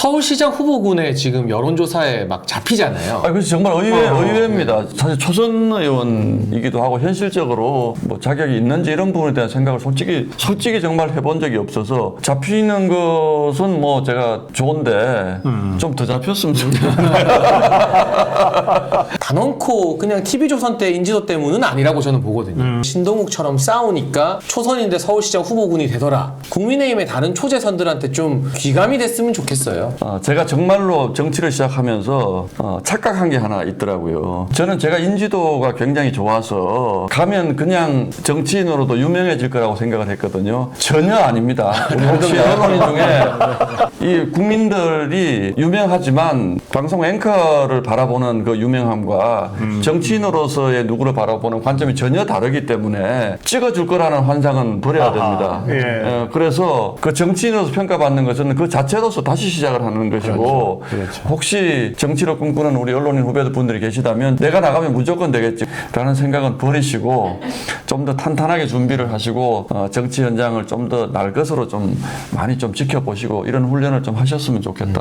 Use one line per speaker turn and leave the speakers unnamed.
서울시장 후보군에 지금 여론조사에 막 잡히잖아요.
아, 그래서 정말 의외,
어.
의외입니다. 사실 초선 의원이기도 하고 현실적으로 뭐 자격이 있는지 이런 부분에 대한 생각을 솔직히, 솔직히 정말 해본 적이 없어서 잡히는 것은 뭐 제가 좋은데 좀더 잡혔으면 좋겠어요.
단언코 그냥 TV조선 때 인지도 때문은 아니라고 저는 보거든요. 신동욱처럼 싸우니까 초선인데 서울시장 후보군이 되더라. 국민의힘의 다른 초재선들한테 좀 귀감이 됐으면 좋겠어요.
어, 제가 정말로 정치를 시작하면서 어, 착각한 게 하나 있더라고요. 저는 제가 인지도가 굉장히 좋아서 가면 그냥 정치인으로도 유명해질 거라고 생각을 했거든요. 전혀 아닙니다. 혹시 언론인 중에 이 국민들이 유명하지만 방송 앵커를 바라보는 그 유명함과 정치인으로서의 누구를 바라보는 관점이 전혀 다르기 때문에 찍어줄 거라는 환상은 버려야 됩니다.
예.
어, 그래서 그 정치인으로서 평가받는 것은 그 자체로서 다시 시작을 하는 것이고
그렇죠.
혹시 정치를 꿈꾸는 우리 언론인 후배들 분들이 계시다면 내가 나가면 무조건 되겠지라는 생각은 버리시고 좀 더 탄탄하게 준비를 하시고 어, 정치 현장을 좀 더 날 것으로 좀 많이 좀 지켜보시고 이런 훈련을 좀 하셨으면 좋겠다.